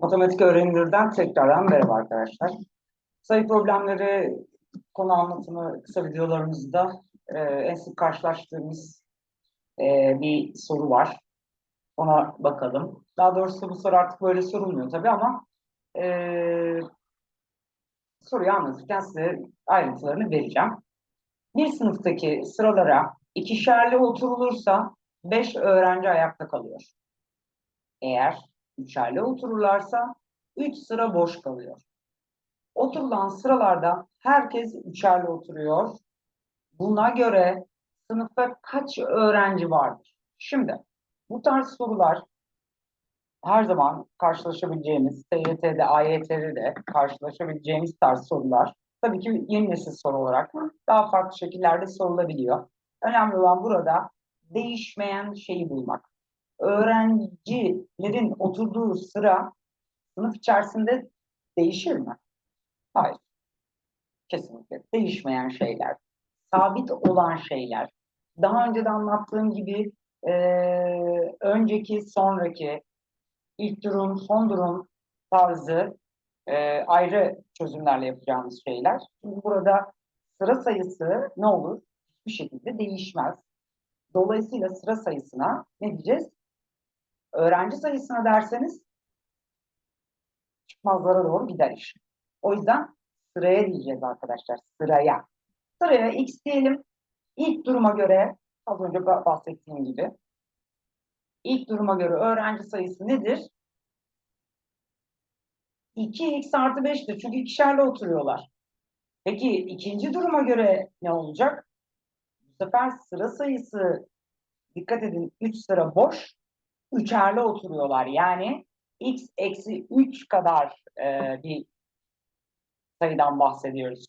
Matematik öğrenilirden tekrardan merhaba arkadaşlar. Sayı problemleri konu anlatımı kısa videolarımızda e, en sık karşılaştığımız e, bir soru var. Ona bakalım. Daha doğrusu bu soru artık böyle sorulmuyor tabii ama e, soruyu anlatırken size ayrıntılarını vereceğim. Bir sınıftaki sıralara ikişerli oturulursa beş öğrenci ayakta kalıyor. Eğer üçerli otururlarsa üç sıra boş kalıyor. Oturulan sıralarda herkes üçerli oturuyor. Buna göre sınıfta kaç öğrenci vardır? Şimdi bu tarz sorular her zaman karşılaşabileceğimiz, TYT'de, AYT'de de karşılaşabileceğimiz tarz sorular. Tabii ki yeni nesil soru olarak daha farklı şekillerde sorulabiliyor. Önemli olan burada değişmeyen şeyi bulmak. Öğrencilerin oturduğu sıra sınıf içerisinde değişir mi? Hayır. Kesinlikle değişmeyen şeyler. Sabit olan şeyler. Daha önce de anlattığım gibi e, önceki, sonraki, ilk durum, son durum tarzı e, ayrı çözümlerle yapacağımız şeyler. Şimdi burada sıra sayısı ne olur? Hiçbir şekilde değişmez. Dolayısıyla sıra sayısına ne diyeceğiz? Öğrenci sayısına derseniz çıkmazlara doğru gider iş. O yüzden sıraya diyeceğiz arkadaşlar. Sıraya. Sıraya x diyelim. İlk duruma göre az önce bahsettiğim gibi ilk duruma göre öğrenci sayısı nedir? 2x artı 5'tir. Çünkü ikişerle oturuyorlar. Peki ikinci duruma göre ne olacak? Bu sefer sıra sayısı dikkat edin 3 sıra boş. Üçerle oturuyorlar. Yani x eksi 3 kadar e, bir sayıdan bahsediyoruz.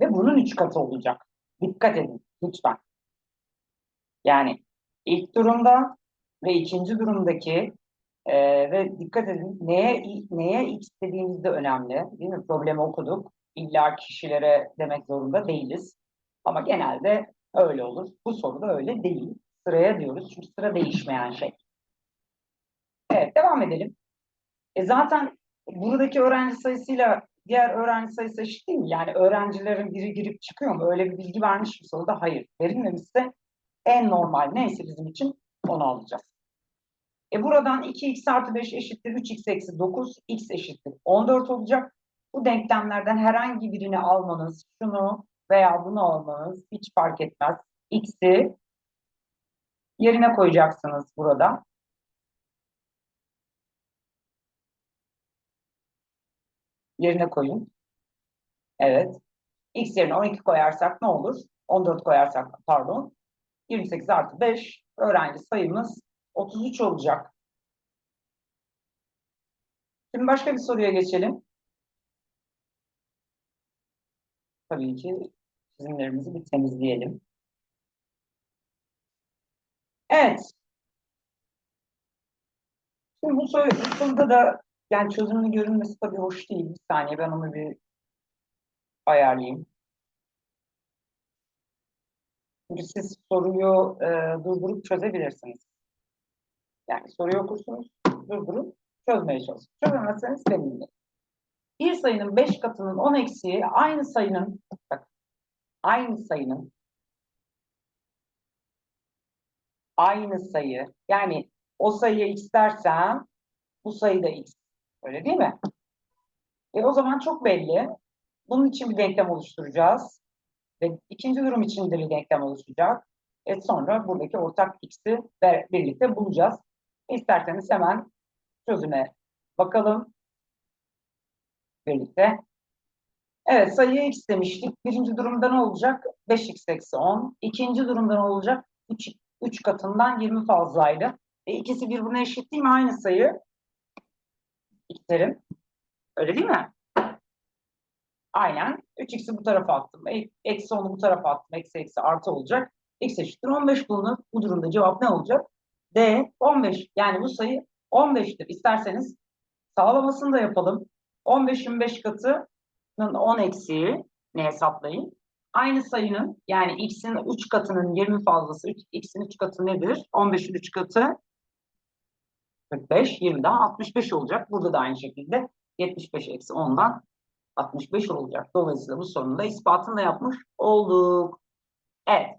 Ve bunun 3 katı olacak. Dikkat edin lütfen. Yani ilk durumda ve ikinci durumdaki ee, ve dikkat edin neye neye x dediğimiz de önemli. Değil mi? Problemi okuduk. İlla kişilere demek zorunda değiliz. Ama genelde öyle olur. Bu soruda öyle değil. Sıraya diyoruz çünkü sıra değişmeyen şey. Evet devam edelim. E zaten buradaki öğrenci sayısıyla diğer öğrenci sayısı eşit değil mi? Yani öğrencilerin biri girip çıkıyor mu? Öyle bir bilgi vermiş mi soruda? Hayır. Verilmemişse en normal neyse bizim için onu alacağız. E buradan 2x artı 5 eşittir 3x eksi 9, x eşittir 14 olacak. Bu denklemlerden herhangi birini almanız, şunu veya bunu almanız hiç fark etmez. x'i yerine koyacaksınız burada. Yerine koyun. Evet. x yerine 12 koyarsak ne olur? 14 koyarsak pardon. 28 artı 5 öğrenci sayımız 33 olacak. Şimdi başka bir soruya geçelim. Tabii ki çizimlerimizi bir temizleyelim. Evet. Şimdi bu, soru, bu soruda da yani çözümünü görünmesi tabii hoş değil. Bir saniye ben onu bir ayarlayayım. Çünkü siz soruyu e, durdurup çözebilirsiniz. Yani soruyu okursunuz, durdurup çözmeye çalışın. Çözemezseniz benimle. Bir sayının 5 katının 10 eksiği aynı sayının bak, aynı sayının aynı sayı yani o sayıya x dersem bu sayı da x. Öyle değil mi? E o zaman çok belli. Bunun için bir denklem oluşturacağız. Ve ikinci durum için de bir denklem oluşacak. E sonra buradaki ortak x'i birlikte bulacağız. İsterseniz hemen çözüme bakalım. Birlikte. Evet sayıya x demiştik. Birinci durumda ne olacak? 5x eksi 10. İkinci durumda ne olacak? 3, 3 katından 20 fazlaydı. E, ikisi birbirine eşit değil mi? Aynı sayı. x'lerin. Öyle değil mi? Aynen. 3x'i bu tarafa attım. E, eksi 10'u bu tarafa attım. Eksi eksi artı olacak. x eşittir 15 bulunur. Bu durumda cevap ne olacak? D 15. Yani bu sayı 15'tir. İsterseniz sağlamasını da yapalım. 15'in 5 katının 10 eksiği ne hesaplayın? Aynı sayının yani x'in 3 katının 20 fazlası, x'in 3 katı nedir? 15'in 3 katı 45, 20 daha 65 olacak. Burada da aynı şekilde 75 eksi 10'dan 65 olacak. Dolayısıyla bu sorunun da ispatını da yapmış olduk. Evet.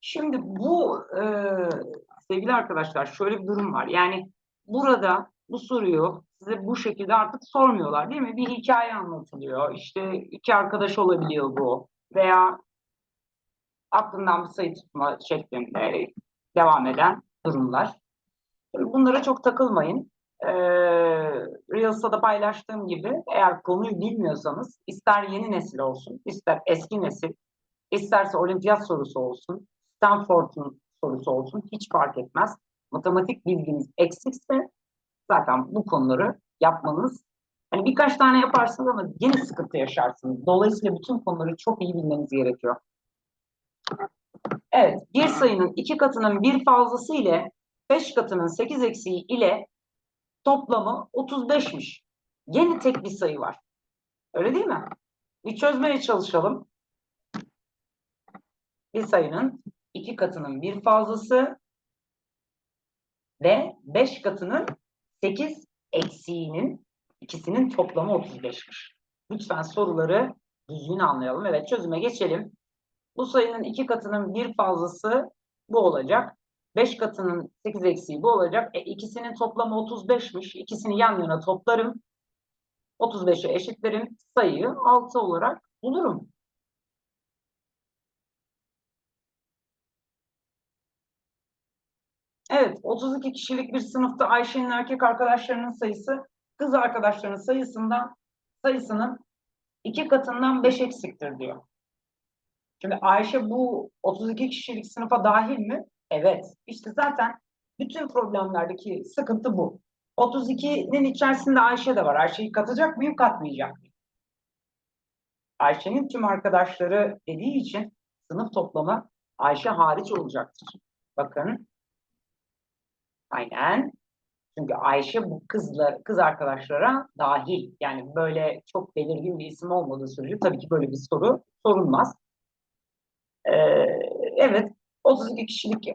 Şimdi bu e, sevgili arkadaşlar şöyle bir durum var. Yani burada bu soruyu size bu şekilde artık sormuyorlar değil mi? Bir hikaye anlatılıyor. İşte iki arkadaş olabiliyor bu. Veya aklından bir sayı tutma şeklinde devam eden durumlar. Bunlara çok takılmayın. Ee, Reels'ta da paylaştığım gibi eğer konuyu bilmiyorsanız ister yeni nesil olsun, ister eski nesil, isterse olimpiyat sorusu olsun, Stanford'un sorusu olsun hiç fark etmez. Matematik bilginiz eksikse zaten bu konuları yapmanız hani birkaç tane yaparsınız ama yine sıkıntı yaşarsınız. Dolayısıyla bütün konuları çok iyi bilmeniz gerekiyor. Evet, bir sayının iki katının bir fazlası ile 5 katının 8 eksiği ile toplamı 35'miş. Yeni tek bir sayı var. Öyle değil mi? Bir çözmeye çalışalım. Bir sayının iki katının bir fazlası ve 5 katının 8 eksiğinin ikisinin toplamı 35'miş. Lütfen soruları düzgün anlayalım. Evet çözüme geçelim. Bu sayının iki katının bir fazlası bu olacak. 5 katının 8 eksiği bu olacak. E, ikisinin toplamı 35'miş. İkisini yan yana toplarım. 35'e eşitlerim. Sayıyı 6 olarak bulurum. Evet, 32 kişilik bir sınıfta Ayşe'nin erkek arkadaşlarının sayısı kız arkadaşlarının sayısından sayısının iki katından 5 eksiktir diyor. Şimdi Ayşe bu 32 kişilik sınıfa dahil mi? Evet. İşte zaten bütün problemlerdeki sıkıntı bu. 32'nin içerisinde Ayşe de var. Ayşe'yi katacak mıyım, katmayacak mıyım? Ayşe'nin tüm arkadaşları dediği için sınıf toplamı Ayşe hariç olacaktır. Bakın. Aynen. Çünkü Ayşe bu kızlar, kız arkadaşlara dahil. Yani böyle çok belirgin bir isim olmadığı sürece tabii ki böyle bir soru sorulmaz. Ee, evet, 32 kişilik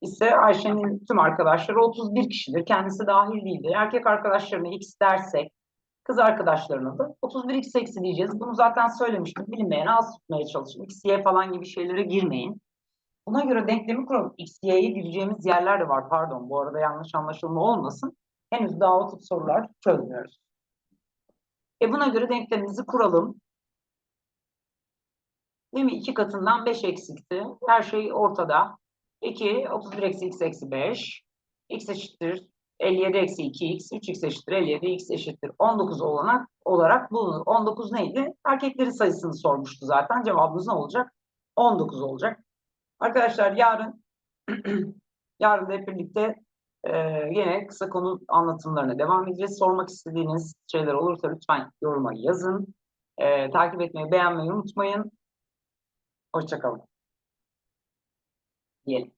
ise Ayşe'nin tüm arkadaşları 31 kişidir. Kendisi dahil değildir. Erkek arkadaşlarına x dersek, kız arkadaşlarına da 31x eksi diyeceğiz. Bunu zaten söylemiştim. Bilinmeyene az tutmaya çalışın. x, y falan gibi şeylere girmeyin. Buna göre denklemi kuralım. X, y'yi bileceğimiz yerler de var. Pardon bu arada yanlış anlaşılma olmasın. Henüz daha o tip sorular çözmüyoruz. E buna göre denklemimizi kuralım. Değil mi? 2 katından 5 eksikti. Her şey ortada. 2, 31 eksi x eksi 5. x eşittir 57 eksi 2x. 3x eşittir 57, x eşittir 19 olarak, olarak bulunur. 19 neydi? Erkeklerin sayısını sormuştu zaten. Cevabımız ne olacak? 19 olacak. Arkadaşlar yarın yarın da hep birlikte e, yine kısa konu anlatımlarına devam edeceğiz. Sormak istediğiniz şeyler olursa lütfen yoruma yazın. E, takip etmeyi, beğenmeyi unutmayın. Hoşçakalın. Diyelim.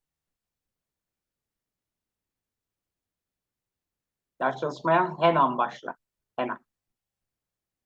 Ders çalışmaya hemen başla. Hemen.